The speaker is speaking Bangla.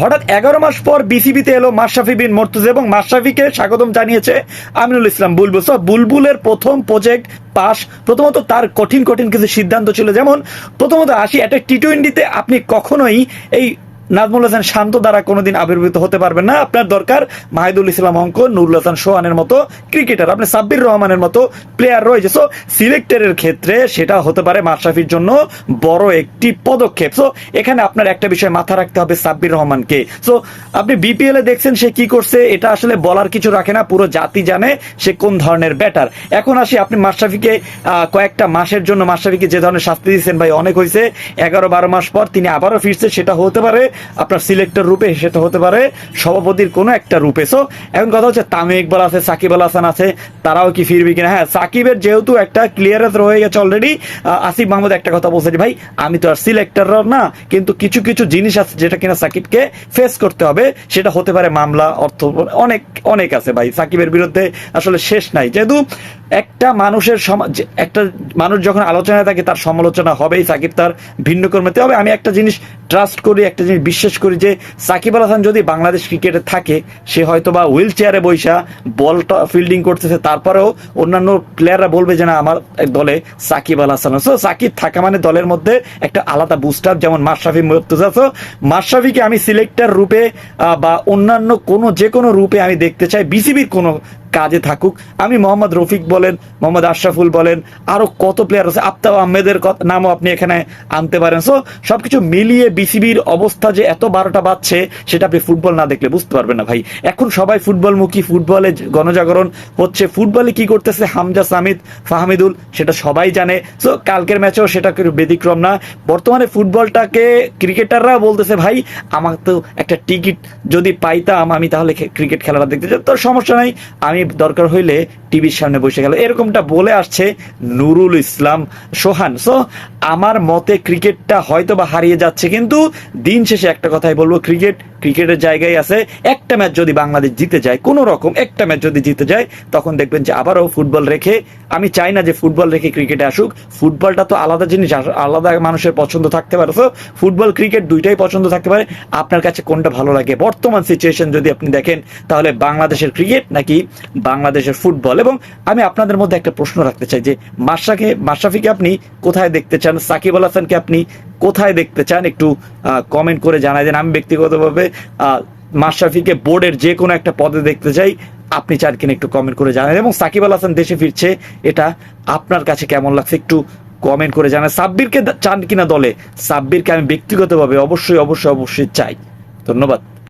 হঠাৎ এগারো মাস পর বিসিবিতে এলো মাশরাফি বিন মর্তুজ এবং মাশরাফিকে স্বাগতম জানিয়েছে আমিনুল ইসলাম বুলবুল। সব বুলবুলের প্রথম প্রজেক্ট পাস, প্রথমত তার কঠিন কঠিন কিছু সিদ্ধান্ত ছিল। যেমন প্রথমত আসি একটা টি টোয়েন্টিতে আপনি কখনোই এই নাজমুল হাসান শান্ত দ্বারা কোনোদিন আবির্ভূত হতে পারবেন না। আপনার দরকার মাহিদুল ইসলাম অঙ্ক, নুরুল হাসান সোহানের মতো ক্রিকেটার আপনি সাব্বির রহমানের মতো প্লেয়ার রয়েছে। সো সিলেক্টরের ক্ষেত্রে সেটা হতে পারে মাশরাফির জন্য বড় একটি পদক্ষেপ। সো এখানে আপনার একটা বিষয় মাথা রাখতে হবে সাব্বির রহমানকে। সো আপনি বিপিএল এ দেখছেন সে কি করছে। এটা আসলে বলার কিছু রাখে না। পুরো জাতি জানে সে কোন ধরনের ব্যাটার এখন আসি আপনি মাশরাফিকে কয়েকটা মাসের জন্য মাশরাফিকে যে ধরনের শাস্তি দিয়েছেন ভাই, অনেক হয়েছে। এগারো বারো মাস পর তিনি আবারও ফিরছে, সেটা হতে পারে। আপনার সিলেক্টর রূপে সেটা হতে পারে, সভাপতির কোনো একটা রূপে। সো এখন কথা হচ্ছে, তামিম ইকবাল আছে, সাকিব আল হাসান আছে, তারাও কি ফিরবে কিনা? হ্যাঁ সাকিবের যেহেতু একটা ক্লিয়ারেন্স রয়ে গেছে অলরেডি আসিফ মাহমুদ একটা কথা বলছে ভাই, আমি তো আর সিলেক্টর না, কিন্তু কিছু কিছু জিনিস আছে যেটা কিনা সাকিবকে ফেস করতে হবে, সেটা হতে পারে মামলা, অর্থ, অনেক অনেক আছে ভাই। সাকিবের বিরুদ্ধে আসলে শেষ নাই। যেহেতু একটা মানুষের সমাজ একটা মানুষ যখন আলোচনায় থাকে, তার সমালোচনা হবেই সাকিব তার ভিন্ন কর্মে। হবে আমি একটা জিনিস ট্রাস্ট করি, একটা জিনিস বিশ্বাস করি যে, সাকিব আল হাসান যদি বাংলাদেশ ক্রিকেটে থাকে, সে হয়তো বা হুইল চেয়ারে বৈশা বলটা ফিল্ডিং করতেছে, তারপরেও অন্যান্য প্লেয়াররা বলবে যে, না, আমার দলে সাকিব আল হাসান সো সাকিব থাকা মানে দলের মধ্যে একটা আলাদা বুস্টার যেমন মাশরাফি মুর্তজা। সো মাশরাফিকে আমি সিলেক্টার রূপে বা অন্যান্য কোনো, যে কোনো রূপে আমি দেখতে চাই। বিসিবির কোনো কাজে থাকুক। আমি মোহাম্মদ রফিক বলেন, মোহাম্মদ আশরাফুল বলেন, আরও কত প্লেয়ার আছে? আফতাব আহমেদের নামও আপনি এখানে আনতে পারেন। সো সবকিছু মিলিয়ে বিসিবির অবস্থা যে এত বারোটা বাজছে, সেটা আপনি ফুটবল না দেখলে বুঝতে পারবেন না ভাই। এখন সবাই ফুটবলমুখী, ফুটবলে গণজাগরণ হচ্ছে। ফুটবলে কি করতেছে হামজা সামিদ, ফাহমিদুল, সেটা সবাই জানে। সো কালকের ম্যাচেও সেটা ব্যতিক্রম না। বর্তমানে ফুটবলটাকে ক্রিকেটাররা বলতেছে, ভাই আমার তো একটা টিকিট যদি পাইতাম আমি তাহলে ক্রিকেট খেলাটা দেখতে যেতাম। তোর সমস্যা নাই, আমি দরকার হইলে টিভির সামনে বসে গেল। এরকমটা বলে আসছে নুরুল ইসলাম সোহান। সো আমার মতে ক্রিকেটটা হয়তো বা হারিয়ে যাচ্ছে, কিন্তু দিন শেষে একটা কথাই বলব ক্রিকেট ক্রিকেটের জায়গায় আছে। একটা ম্যাচ যদি বাংলাদেশ জিতে যায়, কোনো রকম একটা ম্যাচ যদি জিতে যায়, তখন দেখবেন যে আবারও ফুটবল রেখে, আমি চাই না যে ফুটবল রেখে ক্রিকেটে আসুক। ফুটবলটা তো আলাদা জিনিস আলাদা মানুষের পছন্দ থাকতে পারে। তো ফুটবল, ক্রিকেট দুইটাই পছন্দ থাকতে পারে। আপনার কাছে কোনটা ভালো লাগে? বর্তমান সিচুয়েশন যদি আপনি দেখেন, তাহলে বাংলাদেশের ক্রিকেট নাকি বাংলাদেশের ফুটবল? এবং আমি আপনাদের মধ্যে একটা প্রশ্ন রাখতে চাই যে মাশরাকে মাশরাফিকে আপনি কোথায় দেখতে চান? সাকিব আল হাসানকে আপনি কোথায় দেখতে চান একটু কমেন্ট করে জানাই দেন। আমি ব্যক্তিগতভাবে মাশরাফিকে বোর্ডের যে কোনো একটা পদে দেখতে চাই, আপনি চান কিনা একটু কমেন্ট করে জানান এবং সাকিব আল হাসান দেশে ফিরছে, এটা আপনার কাছে কেমন লাগছে একটু কমেন্ট করে জানান সাব্বিরকে চান কিনা দলে? সাব্বিরকে আমি ব্যক্তিগতভাবে অবশ্যই অবশ্যই অবশ্যই চাই। ধন্যবাদ।